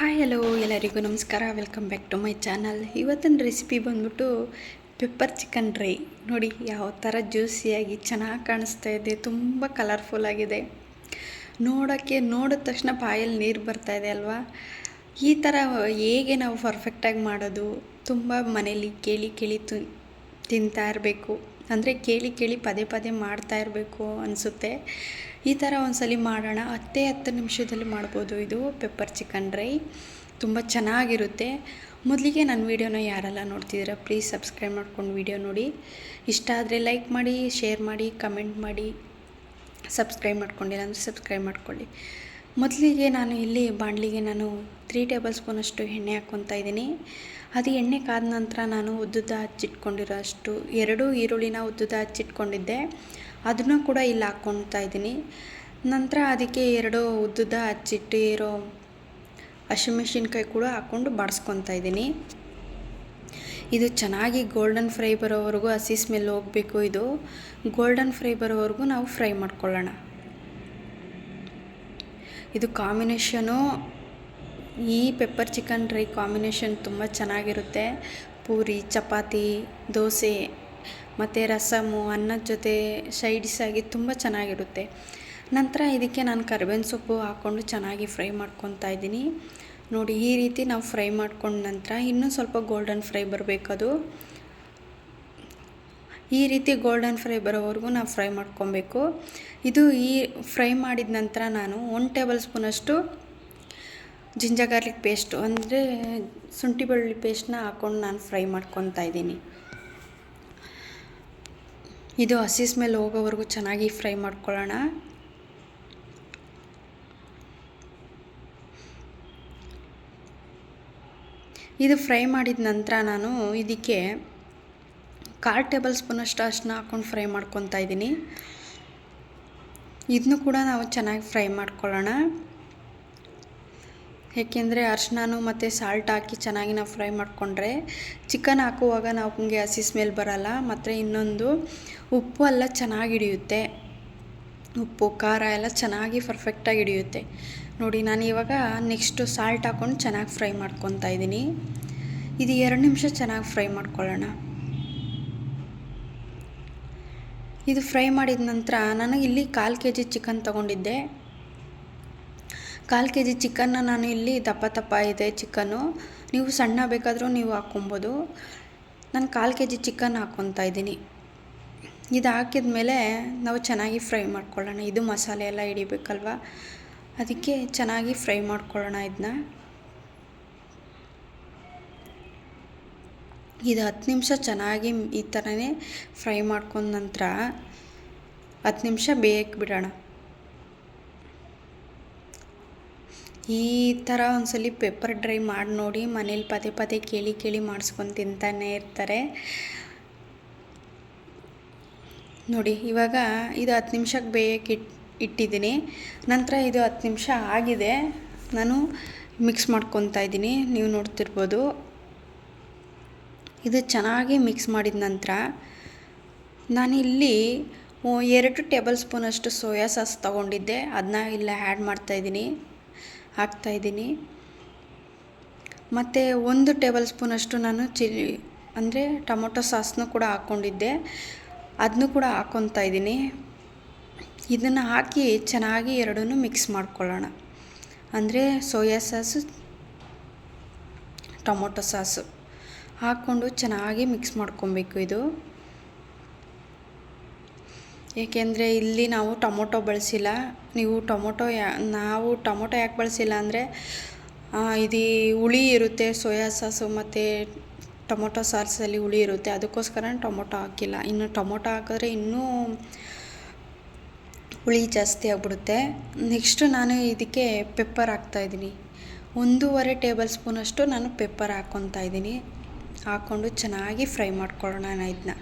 Hi hello ಎಲ್ಲರಿಗೂ ನಮಸ್ಕಾರ. Welcome back to my channel ಇವತ್ತಿನ ರೆಸಿಪಿ ಬಂದ್ಬಿಟ್ಟು ಪೆಪ್ಪರ್ ಚಿಕನ್ ಡ್ರೈ ನೋಡಿ, ಯಾವ ಥರ ಜ್ಯೂಸಿಯಾಗಿ ಚೆನ್ನಾಗಿ ಕಾಣಿಸ್ತಾ ಇದೆ. ತುಂಬ ಕಲರ್ಫುಲ್ ಆಗಿದೆ. ನೋಡೋಕ್ಕೆ, ನೋಡಿದ ತಕ್ಷಣ ಬಾಯಲ್ಲಿ ನೀರು ಬರ್ತಾ ಇದೆ ಅಲ್ವಾ? ಈ ಥರ ಹೇಗೆ ನಾವು ಪರ್ಫೆಕ್ಟಾಗಿ ಮಾಡೋದು? ತುಂಬ ಮನೇಲಿ ಕೇಳಿ ಕೇಳಿ ತು, ತಿಂತಾ ಇರಬೇಕು. ಅಂದರೆ ಕೇಳಿ ಕೇಳಿ ಪದೇ ಪದೇ ಮಾಡ್ತಾ ಇರಬೇಕು ಅನಿಸುತ್ತೆ. ಈ ಥರ ಒಂದ್ಸಲಿ ಮಾಡೋಣ. ಹತ್ತೇ ಹತ್ತು ನಿಮಿಷದಲ್ಲಿ ಮಾಡ್ಬೋದು. ಇದು ಪೆಪ್ಪರ್ ಚಿಕನ್ ಡ್ರೈ ತುಂಬ ಚೆನ್ನಾಗಿರುತ್ತೆ. ಮೊದಲಿಗೆ ನನ್ನ ವೀಡಿಯೋನ ಯಾರೆಲ್ಲ ನೋಡ್ತಿದ್ದೀರಾ, ಪ್ಲೀಸ್ ಸಬ್ಸ್ಕ್ರೈಬ್ ಮಾಡ್ಕೊಂಡು ವೀಡಿಯೋ ನೋಡಿ. ಇಷ್ಟ ಆದರೆ ಲೈಕ್ ಮಾಡಿ, ಶೇರ್ ಮಾಡಿ, ಕಮೆಂಟ್ ಮಾಡಿ. ಸಬ್ಸ್ಕ್ರೈಬ್ ಮಾಡ್ಕೊಂಡಿಲ್ಲ ಅಂದರೆ ಸಬ್ಸ್ಕ್ರೈಬ್ ಮಾಡ್ಕೊಳ್ಳಿ. ಮೊದಲಿಗೆ ನಾನು ಇಲ್ಲಿ ಬಾಣಲಿಗೆ ನಾನು ತ್ರೀ ಟೇಬಲ್ ಸ್ಪೂನಷ್ಟು ಎಣ್ಣೆ ಹಾಕ್ಕೊತಾ ಇದ್ದೀನಿ. ಅದು ಎಣ್ಣೆ ಕಾದ ನಂತರ ನಾನು ಉದ್ದುದ ಹಚ್ಚಿಟ್ಕೊಂಡಿರೋ ಅಷ್ಟು ಎರಡು ಈರುಳ್ಳಿನ ಉದ್ದುದ ಹಚ್ಚಿಟ್ಕೊಂಡಿದ್ದೆ. ಅದನ್ನು ಕೂಡ ಇಲ್ಲಿ ಹಾಕ್ಕೊತಾ ಇದ್ದೀನಿ. ನಂತರ ಅದಕ್ಕೆ ಎರಡು ಉದ್ದುದ ಹಚ್ಚಿಟ್ಟಿರೋ ಹಸಿಮೆಣ್ಸಿನ್ಕಾಯಿ ಕೂಡ ಹಾಕ್ಕೊಂಡು ಬಾಡಿಸ್ಕೊತಾ ಇದ್ದೀನಿ. ಇದು ಚೆನ್ನಾಗಿ ಗೋಲ್ಡನ್ ಫ್ರೈ ಬರೋವರೆಗೂ ಹಸಿ ಸ್ಮೆಲ್ ಹೋಗಬೇಕು ಇದು. ಗೋಲ್ಡನ್ ಫ್ರೈ ಬರೋವರೆಗೂ ನಾವು ಫ್ರೈ ಮಾಡ್ಕೊಳ್ಳೋಣ. ಇದು ಕಾಂಬಿನೇಷನು ಈ ಪೆಪ್ಪರ್ ಚಿಕನ್ ಡ್ರೈ ಕಾಂಬಿನೇಷನ್ ತುಂಬ ಚೆನ್ನಾಗಿರುತ್ತೆ. ಪೂರಿ, ಚಪಾತಿ, ದೋಸೆ ಮತ್ತು ರಸಮು, ಅನ್ನದ ಜೊತೆ ಸೈಡ್ಸ್ ಆಗಿ ತುಂಬ ಚೆನ್ನಾಗಿರುತ್ತೆ. ನಂತರ ಇದಕ್ಕೆ ನಾನು ಕರಿಬೇವಿನ ಸೊಪ್ಪು ಹಾಕ್ಕೊಂಡು ಚೆನ್ನಾಗಿ ಫ್ರೈ ಮಾಡ್ಕೊತಾ ಇದ್ದೀನಿ. ನೋಡಿ ಈ ರೀತಿ ನಾವು ಫ್ರೈ ಮಾಡ್ಕೊಂಡ ನಂತರ ಇನ್ನೂ ಸ್ವಲ್ಪ ಗೋಲ್ಡನ್ ಫ್ರೈ ಬರಬೇಕದು. ಈ ರೀತಿ ಗೋಲ್ಡನ್ ಫ್ರೈ ಬರೋವರೆಗೂ ನಾವು ಫ್ರೈ ಮಾಡ್ಕೊಬೇಕು. ಇದು ಈ ಫ್ರೈ ಮಾಡಿದ ನಂತರ ನಾನು ಒನ್ ಟೇಬಲ್ ಸ್ಪೂನಷ್ಟು ಜಿಂಜರ್ ಗಾರ್ಲಿಕ್ ಪೇಸ್ಟು ಅಂದರೆ ಶುಂಠಿ ಬೆಳ್ಳುಳ್ಳಿ ಪೇಸ್ಟ್ನ ಹಾಕ್ಕೊಂಡು ನಾನು ಫ್ರೈ ಮಾಡ್ಕೊತಾ ಇದ್ದೀನಿ. ಇದು ಹಸಿ ಸ್ಮೆಲ್ ಹೋಗೋವರೆಗೂ ಚೆನ್ನಾಗಿ ಫ್ರೈ ಮಾಡ್ಕೊಳ್ಳೋಣ. ಇದು ಫ್ರೈ ಮಾಡಿದ ನಂತರ ನಾನು ಇದಕ್ಕೆ ಕಾಲು ಟೇಬಲ್ ಸ್ಪೂನಷ್ಟು ಅಷ್ಟನ್ನ ಹಾಕ್ಕೊಂಡು ಫ್ರೈ ಮಾಡ್ಕೊತಾ ಇದ್ದೀನಿ. ಇದನ್ನು ಕೂಡ ನಾವು ಚೆನ್ನಾಗಿ ಫ್ರೈ ಮಾಡ್ಕೊಳ್ಳೋಣ. ಏಕೆಂದರೆ ಅರ್ಶಿನೂ ಮತ್ತು ಸಾಲ್ಟ್ ಹಾಕಿ ಚೆನ್ನಾಗಿ ನಾವು ಫ್ರೈ ಮಾಡಿಕೊಂಡ್ರೆ ಚಿಕನ್ ಹಾಕುವಾಗ ನಾವು ಹಂಗೆ ಹಸಿ ಸ್ಮೆಲ್ ಬರೋಲ್ಲ, ಮತ್ತು ಇನ್ನೊಂದು ಉಪ್ಪು ಎಲ್ಲ ಚೆನ್ನಾಗಿ ಹಿಡಿಯುತ್ತೆ. ಉಪ್ಪು, ಖಾರ ಎಲ್ಲ ಚೆನ್ನಾಗಿ ಪರ್ಫೆಕ್ಟಾಗಿ ಹಿಡಿಯುತ್ತೆ. ನೋಡಿ, ನಾನು ಇವಾಗ ನೆಕ್ಸ್ಟು ಸಾಲ್ಟ್ ಹಾಕ್ಕೊಂಡು ಚೆನ್ನಾಗಿ ಫ್ರೈ ಮಾಡ್ಕೊತಾ ಇದ್ದೀನಿ. ಇದು ಎರಡು ನಿಮಿಷ ಚೆನ್ನಾಗಿ ಫ್ರೈ ಮಾಡ್ಕೊಳ್ಳೋಣ. ಇದು ಫ್ರೈ ಮಾಡಿದ ನಂತರ ನಾನು ಇಲ್ಲಿ ಕಾಲು ಕೆ ಜಿ ಚಿಕನ್ ತೊಗೊಂಡಿದ್ದೆ. ಕಾಲು ಕೆ ಜಿ ಚಿಕನ್ನ ನಾನು ಇಲ್ಲಿ ದಪ್ಪ ದಪ್ಪ ಇದೆ ಚಿಕನ್ನು. ನೀವು ಸಣ್ಣ ಬೇಕಾದರೂ ನೀವು ಹಾಕ್ಕೊಬೋದು. ನಾನು ಕಾಲು ಕೆ ಜಿ ಚಿಕನ್ ಹಾಕ್ಕೊತಾ ಇದ್ದೀನಿ. ಇದು ಹಾಕಿದ ಮೇಲೆ ನಾವು ಚೆನ್ನಾಗಿ ಫ್ರೈ ಮಾಡ್ಕೊಳ್ಳೋಣ. ಇದು ಮಸಾಲೆ ಎಲ್ಲ ಹಿಡಿಬೇಕಲ್ವ? ಅದಕ್ಕೆ ಚೆನ್ನಾಗಿ ಫ್ರೈ ಮಾಡ್ಕೊಳ್ಳೋಣ ಇದನ್ನ. ಇದು ಹತ್ತು ನಿಮಿಷ ಚೆನ್ನಾಗಿ ಈ ಥರನೇ ಫ್ರೈ ಮಾಡ್ಕೊಂಡ ನಂತರ ಹತ್ತು ನಿಮಿಷ ಬೇಯಕ್ಕೆ ಬಿಡೋಣ. ಈ ಥರ ಒಂದ್ಸಲಿ ಪೆಪ್ಪರ್ ಡ್ರೈ ಮಾಡಿ ನೋಡಿ, ಮನೇಲಿ ಪದೇ ಪದೇ ಕೇಳಿ ಕೇಳಿ ಮಾಡಿಸ್ಕೊಂಡು ತಿಂತಾನೆ ಇರ್ತಾರೆ. ನೋಡಿ, ಇವಾಗ ಇದು ಹತ್ತು ನಿಮಿಷಕ್ಕೆ ಬೇಯಕ್ಕೆ ಇಟ್, ಇಟ್ಟಿದ್ದೀನಿ. ನಂತರ ಇದು ಹತ್ತು ನಿಮಿಷ ಆಗಿದೆ. ನಾನು ಮಿಕ್ಸ್ ಮಾಡ್ಕೊತಾ ಇದ್ದೀನಿ. ನೀವು ನೋಡ್ತಿರ್ಬೋದು. ಇದು ಚೆನ್ನಾಗಿ ಮಿಕ್ಸ್ ಮಾಡಿದ ನಂತರ ನಾನಿಲ್ಲಿ ಎರಡು ಟೇಬಲ್ ಸ್ಪೂನಷ್ಟು ಸೋಯಾ ಸಾಸ್ ತೊಗೊಂಡಿದ್ದೆ. ಅದನ್ನ ಇಲ್ಲ ಆ್ಯಡ್ ಮಾಡ್ತಾಯಿದ್ದೀನಿ ಹಾಕ್ತಾಯಿದ್ದೀನಿ ಮತ್ತು ಒಂದು ಟೇಬಲ್ ಸ್ಪೂನಷ್ಟು ನಾನು ಚಿಲ್ಲಿ, ಅಂದರೆ ಟೊಮೊಟೊ ಸಾಸ್ನೂ ಕೂಡ ಹಾಕ್ಕೊಂಡಿದ್ದೆ. ಅದನ್ನು ಕೂಡ ಹಾಕ್ಕೊತಾ ಇದ್ದೀನಿ. ಇದನ್ನು ಹಾಕಿ ಚೆನ್ನಾಗಿ ಎರಡೂ ಮಿಕ್ಸ್ ಮಾಡ್ಕೊಳ್ಳೋಣ. ಅಂದರೆ ಸೋಯಾ ಸಾಸು ಟೊಮೊಟೊ ಸಾಸು ಹಾಕ್ಕೊಂಡು ಚೆನ್ನಾಗಿ ಮಿಕ್ಸ್ ಮಾಡ್ಕೊಬೇಕು ಇದು. ಏಕೆಂದರೆ ಇಲ್ಲಿ ನಾವು ಟೊಮೊಟೊ ಬಳಸಿಲ್ಲ. ನೀವು ಟೊಮೊಟೊ ನಾವು ಟೊಮೊಟೊ ಯಾಕೆ ಬಳಸಿಲ್ಲ ಅಂದರೆ ಇದು ಹುಳಿ ಇರುತ್ತೆ, ಸೋಯಾ ಸಾಸು ಮತ್ತು ಟೊಮೊಟೊ ಸಾಸಲ್ಲಿ ಹುಳಿ ಇರುತ್ತೆ. ಅದಕ್ಕೋಸ್ಕರ ಟೊಮೊಟೊ ಹಾಕಿಲ್ಲ. ಇನ್ನು ಟೊಮೊಟೊ ಹಾಕಿದ್ರೆ ಇನ್ನೂ ಹುಳಿ ಜಾಸ್ತಿ ಆಗಿಬಿಡುತ್ತೆ. ನೆಕ್ಸ್ಟು ನಾನು ಇದಕ್ಕೆ ಪೆಪ್ಪರ್ ಹಾಕ್ತಾಯಿದ್ದೀನಿ ಒಂದೂವರೆ ಟೇಬಲ್ ಸ್ಪೂನಷ್ಟು ನಾನು ಪೆಪ್ಪರ್ ಹಾಕ್ಕೊತಾ ಇದ್ದೀನಿ. ಹಾಕ್ಕೊಂಡು ಚೆನ್ನಾಗಿ ಫ್ರೈ ಮಾಡ್ಕೊಳ್ಳೋಣ ಇದನ್ನ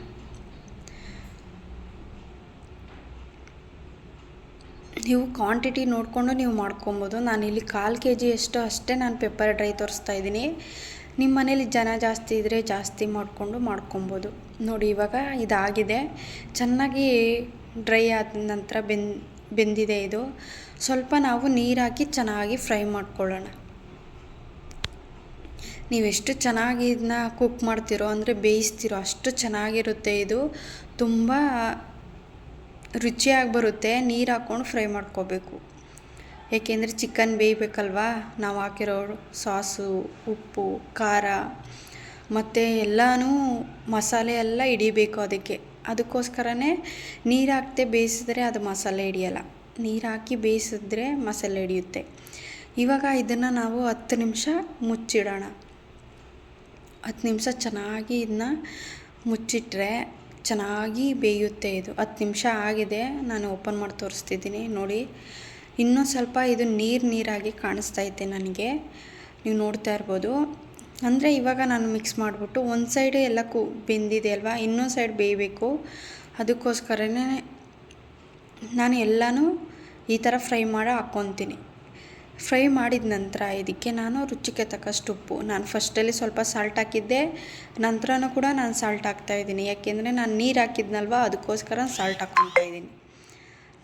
ನೀವು ಕ್ವಾಂಟಿಟಿ ನೋಡಿಕೊಂಡು ನೀವು ಮಾಡ್ಕೊಬೋದು. ನಾನಿಲ್ಲಿ ಕಾಲು ಕೆ ಜಿ ಎಷ್ಟು ಅಷ್ಟೇ ನಾನು ಪೆಪ್ಪರ್ ಡ್ರೈ ತೋರಿಸ್ತಾ ಇದ್ದೀನಿ. ನಿಮ್ಮ ಮನೇಲಿ ಜನ ಜಾಸ್ತಿ ಇದ್ದರೆ ಜಾಸ್ತಿ ಮಾಡಿಕೊಂಡು ಮಾಡ್ಕೊಬೋದು. ನೋಡಿ, ಇವಾಗ ಇದಾಗಿದೆ. ಚೆನ್ನಾಗಿ ಡ್ರೈ ಆದ ನಂತರ ಬೆಂದ, ಬೆಂದಿದೆ ಇದು. ಸ್ವಲ್ಪ ನಾವು ನೀರಾಕಿ ಚೆನ್ನಾಗಿ ಫ್ರೈ ಮಾಡ್ಕೊಳ್ಳೋಣ. ನೀವೆಷ್ಟು ಚೆನ್ನಾಗಿ ಇದನ್ನ ಕುಕ್ ಮಾಡ್ತೀರೋ ಅಂದರೆ ಬೇಯಿಸ್ತೀರೋ ಅಷ್ಟು ಚೆನ್ನಾಗಿರುತ್ತೆ ಇದು. ತುಂಬ ರುಚಿಯಾಗಿ ಬರುತ್ತೆ. ನೀರು ಹಾಕ್ಕೊಂಡು ಫ್ರೈ ಮಾಡ್ಕೋಬೇಕು. ಏಕೆಂದರೆ ಚಿಕನ್ ಬೇಯಬೇಕಲ್ವಾ? ನಾವು ಹಾಕಿರೋ ಸಾಸು, ಉಪ್ಪು, ಖಾರ ಮತ್ತು ಎಲ್ಲನೂ ಮಸಾಲೆ ಎಲ್ಲ ಹಿಡಿಬೇಕು ಅದಕ್ಕೆ. ಅದಕ್ಕೋಸ್ಕರನೇ ನೀರು ಹಾಕ್ದೆ ಬೇಯಿಸಿದ್ರೆ ಅದು ಮಸಾಲೆ ಹಿಡಿಯಲ್ಲ. ನೀರು ಹಾಕಿ ಬೇಯಿಸಿದ್ರೆ ಮಸಾಲೆ ಹಿಡಿಯುತ್ತೆ. ಇವಾಗ ಇದನ್ನು ನಾವು ಹತ್ತು ನಿಮಿಷ ಮುಚ್ಚಿಡೋಣ. ಹತ್ತು ನಿಮಿಷ ಚೆನ್ನಾಗಿ ಇದನ್ನ ಮುಚ್ಚಿಟ್ರೆ ಚೆನ್ನಾಗಿ ಬೇಯುತ್ತೆ ಇದು. ಹತ್ತು ನಿಮಿಷ ಆಗಿದೆ, ನಾನು ಓಪನ್ ಮಾಡಿ ತೋರಿಸ್ತಿದ್ದೀನಿ, ನೋಡಿ. ಇನ್ನೂ ಸ್ವಲ್ಪ ಇದು ನೀರು ನೀರಾಗಿ ಕಾಣಿಸ್ತಾ ಇದೆ ನನಗೆ. ನೀವು ನೋಡ್ತಾ ಇರ್ಬೋದು. ಅಂದರೆ ಇವಾಗ ನಾನು ಮಿಕ್ಸ್ ಮಾಡಿಬಿಟ್ಟು ಒಂದು ಸೈಡ್ ಎಲ್ಲ ಕು, ಬೆಂದಿದೆ ಅಲ್ವಾ? ಇನ್ನೊಂದು ಸೈಡ್ ಬೇಯಬೇಕು. ಅದಕ್ಕೋಸ್ಕರನೇ ನಾನು ಎಲ್ಲನೂ ಈ ಥರ ಫ್ರೈ ಮಾಡಿ ಹಾಕ್ಕೊತೀನಿ ಫ್ರೈ ಮಾಡಿದ ನಂತರ ಇದಕ್ಕೆ ನಾನು ರುಚಿಗೆ ತಕ್ಕಷ್ಟು ಉಪ್ಪು. ನಾನು ಫಸ್ಟಲ್ಲಿ ಸ್ವಲ್ಪ ಸಾಲ್ಟ್ ಹಾಕಿದ್ದೆ. ನಂತರನೂ ಕೂಡ ನಾನು ಸಾಲ್ಟ್ ಹಾಕ್ತಾಯಿದ್ದೀನಿ ಯಾಕೆಂದರೆ ನಾನು ನೀರು ಹಾಕಿದ್ನಲ್ವ? ಅದಕ್ಕೋಸ್ಕರ ಸಾಲ್ಟ್ ಹಾಕ್ಕೊತಾ ಇದ್ದೀನಿ.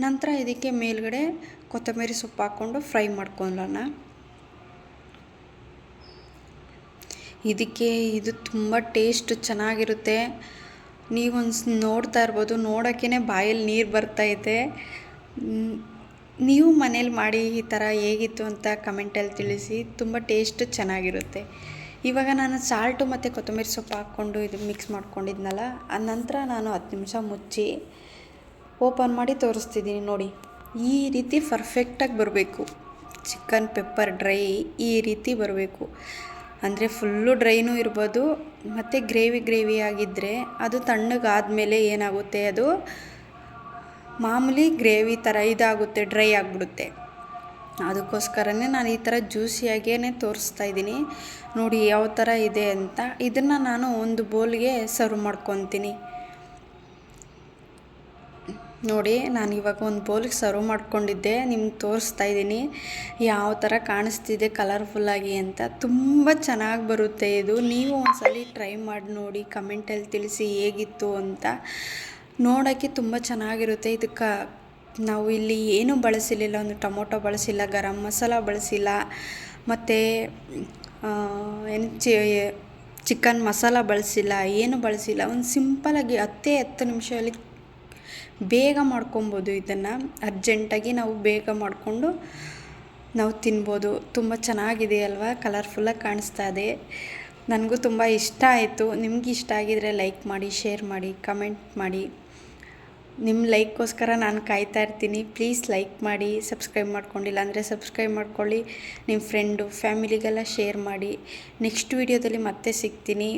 ನಂತರ ಇದಕ್ಕೆ ಮೇಲ್ಗಡೆ ಕೊತ್ತಂಬರಿ ಸೊಪ್ಪು ಹಾಕ್ಕೊಂಡು ಫ್ರೈ ಮಾಡ್ಕೊಳ್ಳೋಣ. ಇದಕ್ಕೆ ಇದು ತುಂಬ ಟೇಸ್ಟ್ ಚೆನ್ನಾಗಿರುತ್ತೆ. ನೀವೊಂದು ನೋಡ್ತಾ ಇರ್ಬೋದು. ನೋಡೋಕ್ಕೇ ಬಾಯಲ್ಲಿ ನೀರು ಬರ್ತೈತೆ ನೀವು ಮನೇಲಿ ಮಾಡಿ ಈ ಥರ ಹೇಗಿತ್ತು ಅಂತ ಕಮೆಂಟಲ್ಲಿ ತಿಳಿಸಿ, ತುಂಬ ಟೇಸ್ಟ್ ಚೆನ್ನಾಗಿರುತ್ತೆ. ಇವಾಗ ನಾನು ಸಾಲ್ಟು ಮತ್ತು ಕೊತ್ತಂಬರಿ ಸೊಪ್ಪು ಹಾಕ್ಕೊಂಡು ಇದು ಮಿಕ್ಸ್ ಮಾಡ್ಕೊಂಡಿದ್ನಲ್ಲ ಆ ನಂತರ ನಾನು ಹತ್ತು ನಿಮಿಷ ಮುಚ್ಚಿ ಓಪನ್ ಮಾಡಿ ತೋರಿಸ್ತಿದ್ದೀನಿ ನೋಡಿ. ಈ ರೀತಿ ಪರ್ಫೆಕ್ಟಾಗಿ ಬರಬೇಕು. ಚಿಕನ್ ಪೆಪ್ಪರ್ ಡ್ರೈ ಈ ರೀತಿ ಬರಬೇಕು. ಅಂದರೆ ಫುಲ್ಲು ಡ್ರೈನೂ ಇರ್ಬೋದು, ಮತ್ತು ಗ್ರೇವಿ ಗ್ರೇವಿ ಆಗಿದ್ದರೆ ಅದು ತಣ್ಣಗಾದ ಮೇಲೆ ಏನಾಗುತ್ತೆ ಅದು ಮಾಮೂಲಿ ಗ್ರೇವಿ ಥರ ಇದಾಗುತ್ತೆ, ಡ್ರೈ ಆಗಿಬಿಡುತ್ತೆ. ಅದಕ್ಕೋಸ್ಕರನೇ ನಾನು ಈ ಥರ ಜ್ಯೂಸಿಯಾಗೇ ತೋರಿಸ್ತಾ ಇದ್ದೀನಿ. ನೋಡಿ ಯಾವ ಥರ ಇದೆ ಅಂತ. ಇದನ್ನು ನಾನು ಒಂದು ಬೋಲ್ಗೆ ಸರ್ವ್ ಮಾಡ್ಕೊತೀನಿ. ನೋಡಿ, ನಾನು ಇವಾಗ ಒಂದು ಬೋಲ್ಗೆ ಸರ್ವ್ ಮಾಡ್ಕೊಂಡಿದ್ದೆ, ನಿಮ್ಗೆ ತೋರಿಸ್ತಾ ಇದ್ದೀನಿ. ಯಾವ ಥರ ಕಾಣಿಸ್ತಿದೆ ಕಲರ್ಫುಲ್ಲಾಗಿ ಅಂತ. ತುಂಬ ಚೆನ್ನಾಗಿ ಬರುತ್ತೆ ಇದು. ನೀವು ಒಂದ್ಸಲ ಟ್ರೈ ಮಾಡಿ ನೋಡಿ, ಕಮೆಂಟಲ್ಲಿ ತಿಳಿಸಿ ಹೇಗಿತ್ತು ಅಂತ. ನೋಡೋಕ್ಕೆ ತುಂಬ ಚೆನ್ನಾಗಿರುತ್ತೆ. ಇದಕ್ಕೆ ನಾವು ಇಲ್ಲಿ ಏನೂ ಬಳಸಿರಲಿಲ್ಲ ಒಂದು ಟೊಮೊಟೊ ಬಳಸಿಲ್ಲ, ಗರಂ ಮಸಾಲ ಬಳಸಿಲ್ಲ, ಮತ್ತು ಏನು ಚಿ, ಚಿಕನ್ ಮಸಾಲ ಬಳಸಿಲ್ಲ, ಏನು ಬಳಸಿಲ್ಲ. ಒಂದು ಸಿಂಪಲಾಗಿ ಹತ್ತೇ ಹತ್ತು ನಿಮಿಷದಲ್ಲಿ ಬೇಗ ಮಾಡ್ಕೊಬೋದು ಇದನ್ನು. ಅರ್ಜೆಂಟಾಗಿ ನಾವು ಬೇಗ ಮಾಡಿಕೊಂಡು ನಾವು ತಿನ್ಬೋದು. ತುಂಬ ಚೆನ್ನಾಗಿದೆ ಅಲ್ವಾ? ಕಲರ್ಫುಲ್ಲಾಗಿ ಕಾಣಿಸ್ತಾ ಇದೆ. ನನಗೂ ತುಂಬ ಇಷ್ಟ ಆಯಿತು. ನಿಮ್ಗೆ ಇಷ್ಟ ಆಗಿದರೆ ಲೈಕ್ ಮಾಡಿ, ಶೇರ್ ಮಾಡಿ, ಕಮೆಂಟ್ ಮಾಡಿ. ನಿಮ್ಮ ಲೈಕ್ಗೋಸ್ಕರ ನಾನು ಕಾಯ್ತಾ ಇರ್ತೀನಿ. ಪ್ಲೀಸ್ ಲೈಕ್ ಮಾಡಿ ಸಬ್ಸ್ಕ್ರೈಬ್ ಮಾಡ್ಕೊಂಡಿಲ್ಲ ಅಂದರೆ ಸಬ್ಸ್ಕ್ರೈಬ್ ಮಾಡ್ಕೊಳ್ಳಿ. ನಿಮ್ಮ ಫ್ರೆಂಡು ಫ್ಯಾಮಿಲಿಗೆಲ್ಲ ಶೇರ್ ಮಾಡಿ. ನೆಕ್ಸ್ಟ್ ವೀಡಿಯೋದಲ್ಲಿ ಮತ್ತೆ ಸಿಗ್ತೀನಿ.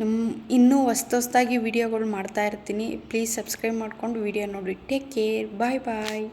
ನಮ್ಮ ಇನ್ನೂ ಹೊಸ್ತು ಹೊಸ್ದಾಗಿ ವೀಡಿಯೋಗಳು ಮಾಡ್ತಾ ಇರ್ತೀನಿ. ಪ್ಲೀಸ್ ಸಬ್ಸ್ಕ್ರೈಬ್ ಮಾಡ್ಕೊಂಡು ವೀಡಿಯೋ ನೋಡಿ ಟೇಕ್ ಕೇರ್ ಬಾಯ್ ಬಾಯ್